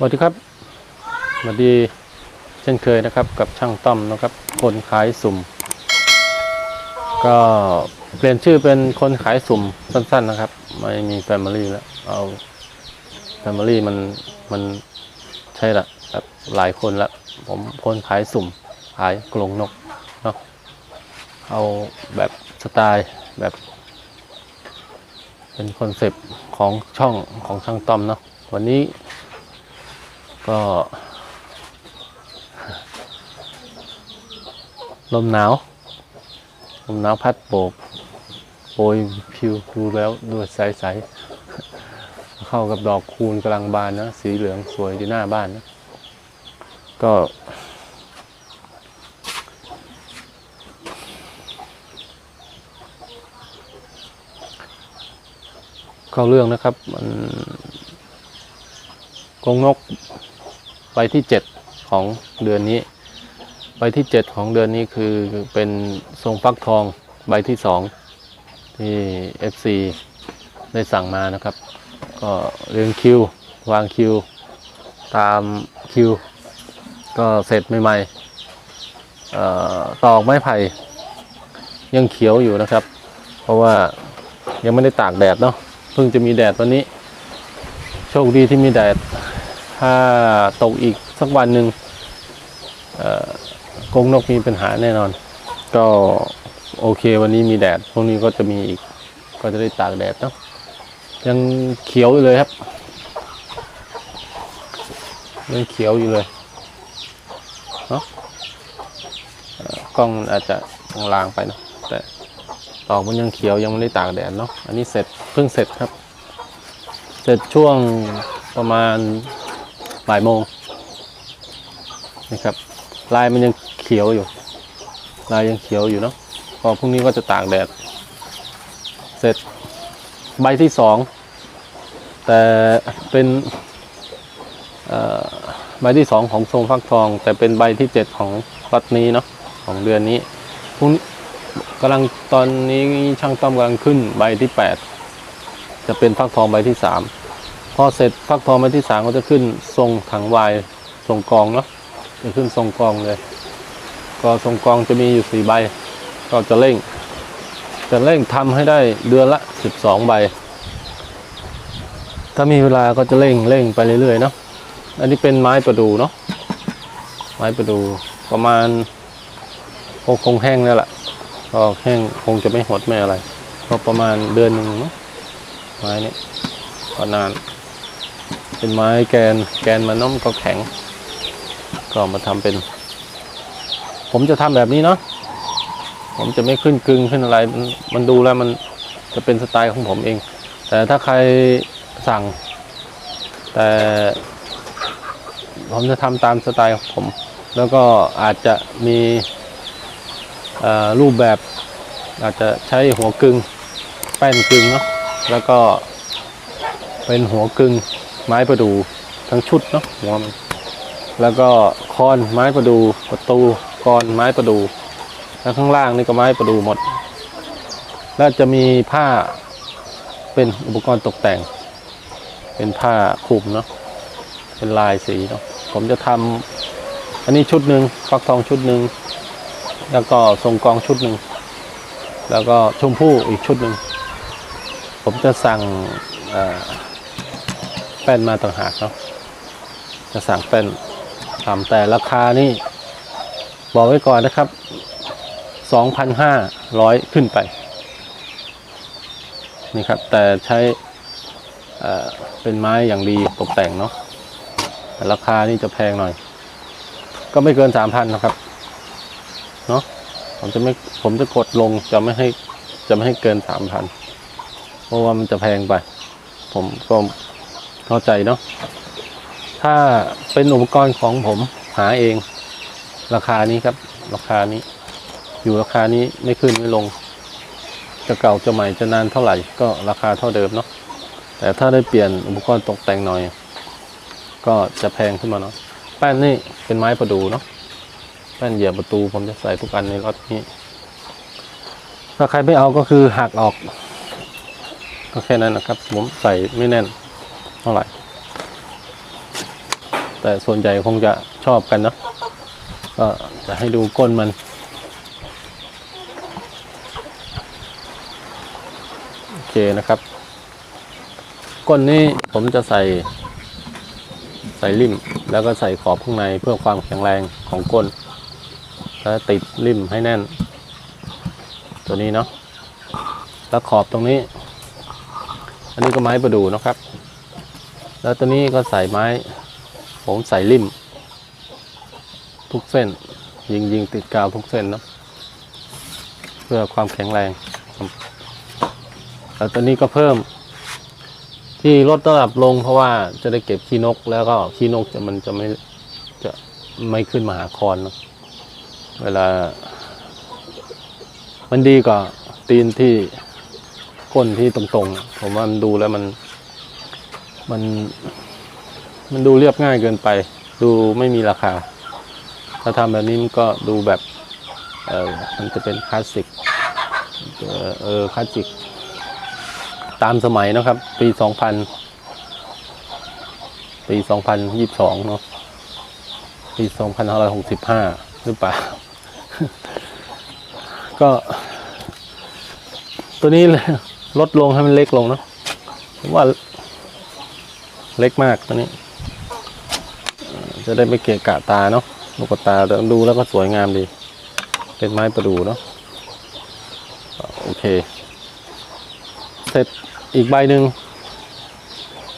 สวัสดีครับสวัสดีเช่นเคยนะครับกับช่างต้อมนะครับ คนขายสุ่ม ก็เปลี่ยนชื่อเป็นคนขายสุ่มสั้น ๆนะครับ ไม่มี Family แล้ว เอา Family มันมันใช่ละแบบหลายคนละผมคนขายสุ่ม ขายกรงนกเนาะเอาแบบสไตล์แบบ เป็นคอนเซปต์ของช่องของช่างต้อมเนาะวันนี้ ก็ ลมหนาว ลมหนาวพัดโบกโปรยผิวดูแล้วด้วยใสๆเข้ากับดอกคูณกำลังบานนะ สีเหลืองสวยอยู่หน้าบ้านนะ ก็เข้าเรื่องนะครับ มันกงนก ใบที่เจ็ดของเดือนนี้ ใบที่เจ็ดของเดือนนี้คือเป็นทรงฟักทองใบที่สองที่ FC ได้สั่งมานะครับ ก็เรียงคิว วางคิว ตามคิว ก็เสร็จใหม่ๆตอกไม้ไผ่ยังเขียวอยู่นะครับ เพราะว่ายังไม่ได้ตากแดดเนาะเพิ่งจะมีแดดวันนี้ โชคดีที่มีแดด ถ้าตกอีกสักวันหนึ่งกรงนกมีปัญหาแน่นอน ก็โอเควันนี้มีแดดพรุ่งนี้ก็จะมีอีกก็จะได้ตากแดดเนาะยังเขียวอยู่เลยครับยังเขียวอยู่เลยเนาะกล้องมันอาจจะลางไปเนาะแต่ตอกมันยังเขียวยังไม่ได้ตากแดดเนาะอันนี้เสร็จเพิ่งเสร็จครับ เสร็จช่วงประมาณ บ่ายโมงนะครับ ลายมันยังเขียวอยู่ ลายยังเขียวอยู่เนาะพอพรุ่งนี้ก็จะตากแดด เสร็จใบที่สองแต่เป็นใบที่สองของทรงฟักทอง แต่เป็นใบที่เจ็ดของรัดนี้เนาะของเดือนนี้พรุ่งกำลังตอนนี้ช่างต้อมกำลังขึ้นใบที่แปดจะเป็นฟักทองใบที่สาม พอเสร็จฟักทองใบที่สามก็จะขึ้นทรงถังวายทรงกองเนาะจะขึ้นทรงกองเลย ก็ทรงกองจะมีอยู่สี่ใบ ก็จะเร่ง จะเร่งทำให้ได้เดือนละสิบสองใบ ถ้ามีเวลาก็จะเร่งเร่งไปเรื่อยๆเนาะอันนี้เป็นไม้ประดูเนาะไม้ประดูประมาณคงคงแห้งแล้วล่ะก็แห้งคงจะไม่หดไม่อะไร ก็ประมาณเดือนหนึ่งเนาะไม้นี้ก็นาน เป็นไม้แกนแกนมันน้มก็แข็ง ก็มาทำเป็น ผมจะทำแบบนี้เนาะผมจะไม่ขึ้นกึงขึ้นอะไร มันมันดูแล้วมันจะเป็นสไตล์ของผมเอง แต่ถ้าใครสั่ง แต่ ผมจะทำตามสไตล์ของผม แล้วก็อาจจะมีรูปแบบอาจจะใช้หัวกึงแป้นกึงเนาะแล้วก็เป็นหัวกึง ไม้ประดูทั้งชุดเนาะหัวมันแล้วก็คอนไม้ประดูประตูคอนไม้ประดูแล้วข้างล่างนี่ก็ไม้ประดูหมด แล้วจะมีผ้าเป็นอุปกรณ์ตกแต่ง เป็นผ้าคลุมเนาะเป็นลายสีเนาะผมจะทำอันนี้ชุดหนึ่งฟักทองชุดหนึ่งแล้วก็ทรงกองชุดหนึ่งแล้วก็ชมพู่อีกชุดหนึ่งผมจะสั่งอ่อแป้นมาต่างหากเนาะจะสั่งแป้นทำแต่ราคานี่ บอกไว้ก่อนนะครับ 2,500 ขึ้นไป นี่ครับ แต่ใช้เป็นไม้อย่างดีตกแต่งเนาะราคานี่จะแพงหน่อย ก็ไม่เกิน 3,000นะครับเนาะผมจะไม่ผมจะกดลงจะไม่ให้จะไม่ให้เกิน 3,000เพราะว่ามันจะแพงไป ผมก็ เข้าใจเนาะถ้าเป็นอุปกรณ์ของผมหาเอง ราคานี้ครับ ราคานี้ อยู่ราคานี้ไม่ขึ้นไม่ลง จะเก่าจะใหม่จะนานเท่าไหร่ก็ราคาเท่าเดิมเนาะแต่ถ้าได้เปลี่ยนอุปกรณ์ตกแต่งหน่อย ก็จะแพงขึ้นมาเนาะแป้นนี่เป็นไม้ประดูเนาะแป้นเหยียบประตูผมจะใส่ทุกอันในรถนี้ ถ้าใครไม่เอาก็คือหักออก ก็แค่นั้นนะครับ ผมใส่ไม่แน่น เท่าไหร่ แต่ส่วนใหญ่คงจะชอบกันเนาะก็จะให้ดูก้นมัน โอเคนะครับ ก้นนี้ผมจะใส่ ใส่ริมแล้วก็ใส่ขอบข้างในเพื่อความแข็งแรงของก้น แล้วติดริมให้แน่น ตัวนี้เนาะแล้วขอบตรงนี้ อันนี้ก็ไม้ประดู่นะครับ แล้วตัวนี้ก็ใส่ไม้ ผมใส่ริ่มทุกเส้น ยิงยิงติดกาวทุกเส้นเนาะเพื่อความแข็งแรงแล้วตัวนี้ก็เพิ่ม ที่ลดระดับลงเพราะว่าจะได้เก็บขี้นก แล้วก็ขี้นกจะมันจะไม่จะไม่ขึ้นมาหาคอนเนอะเวลา มันดีกว่าตีนที่ก้นที่ตรงๆ ผมว่ามันดูแล้วมัน มันมันดูเรียบง่ายเกินไป ดูไม่มีราคา ถ้าทำแบบนี้มันก็ดูแบบเออมันจะเป็นคลาสสิกเออเออคลาสสิก ตามสมัยนะครับ ปีสองพันปีสองพันยี่สิบสองเนาะปีสองพันห้าร้อยหกสิบห้าหรือเปล่า ก็ ตัวนี้ลดลงให้มันเล็กลงเนาะว่า เล็กมากตัวนี้จะได้ไม่เกะกะตาเนาะลูกตาดูแล้วก็สวยงามดี เป็นไม้ประดู่เนาะโอเค เสร็จอีกใบหนึ่ง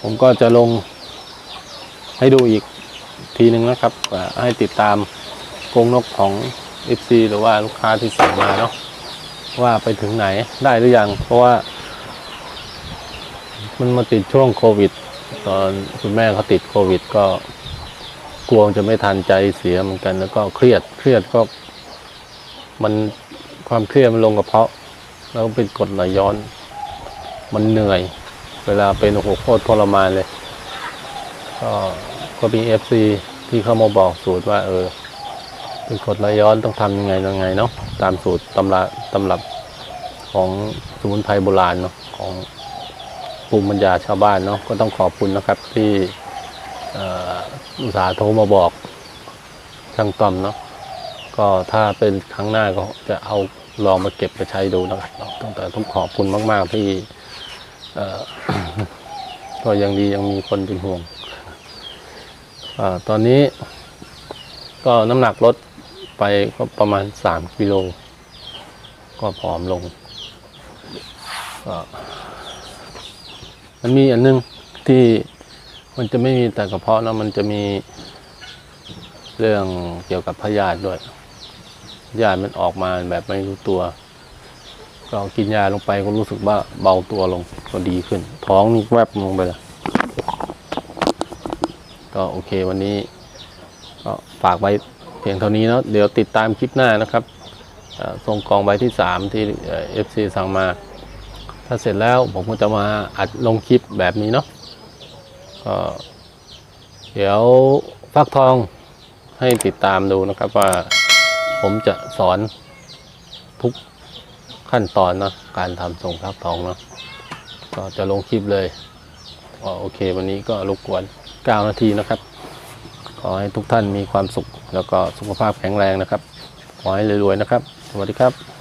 ผมก็จะลงให้ดูอีกทีหนึ่งนะครับ ให้ติดตามกรงนกของ FC หรือว่าลูกค้าที่สั่งมาเนาะว่าไปถึงไหนได้หรือยัง เพราะว่า มันมาติดช่วงโควิด ตอนคุณแม่เขาติดโควิด ก็กลัวจะไม่ทันใจเสียเหมือนกัน แล้วก็เครียดเครียดก็ มันความเครียดมันลงกระเพาะ แล้วเป็นกดไหลย้อน มันเหนื่อย เวลาเป็นโอ้โหโคตรทรมานเลย ก็ก็มีเอฟซีที่เขามาบอกสูตรว่า เออ เป็นกดไหลย้อนต้องทำยังไงยังไงเนาะตามสูตรตำราตำรับของสมุนไพรโบราณเนาะของ ภูมิปัญญาชาวบ้านเนาะก็ต้องขอบคุณนะครับที่อุตสาห์โทรมาบอกช่างต้อมเนาะก็ถ้าเป็นครั้งหน้าก็จะเอาลองมาเก็บไปใช้ดูนะครับตั้งแต่ต้องขอบคุณมาก ๆ ที่เอ่อก็ยังดียังมีคนเป็นห่วงอตอนนี้ก็น้ำหนักลดไปก็ประมาณสามกิโล ก็ผอมลงก็ มันมีอันนึงที่มันจะไม่มีแต่กระเพาะนะมันจะมีเรื่องเกี่ยวกับพยาธิด้วยยาธิมันออกมาแบบไม่รู้ตัว ก็กินยาลงไปก็รู้สึกว่าเบาตัวลงก็ดีขึ้น ท้องนี่แวบลงไปเลยก็โอเควันนี้ ก็ฝากไว้เพียงเท่านี้เนาะเดี๋ยวติดตามคลิปหน้านะครับส่งกองใบที่สามที่เอฟซีสั่งมา ถ้าเสร็จแล้วผมก็จะมาอัดลงคลิปแบบนี้เนาะก็เดี๋ยวฟักทองให้ติดตามดูนะครับว่าผมจะสอนทุกขั้นตอนนะการทำส่งฟักทองเนาะก็จะลงคลิปเลยก็โอเค วันนี้ก็รบกวน 9 นาทีนะครับ ขอให้ทุกท่านมีความสุข แล้วก็สุขภาพแข็งแรงนะครับ ขอให้รวยๆนะครับ สวัสดีครับ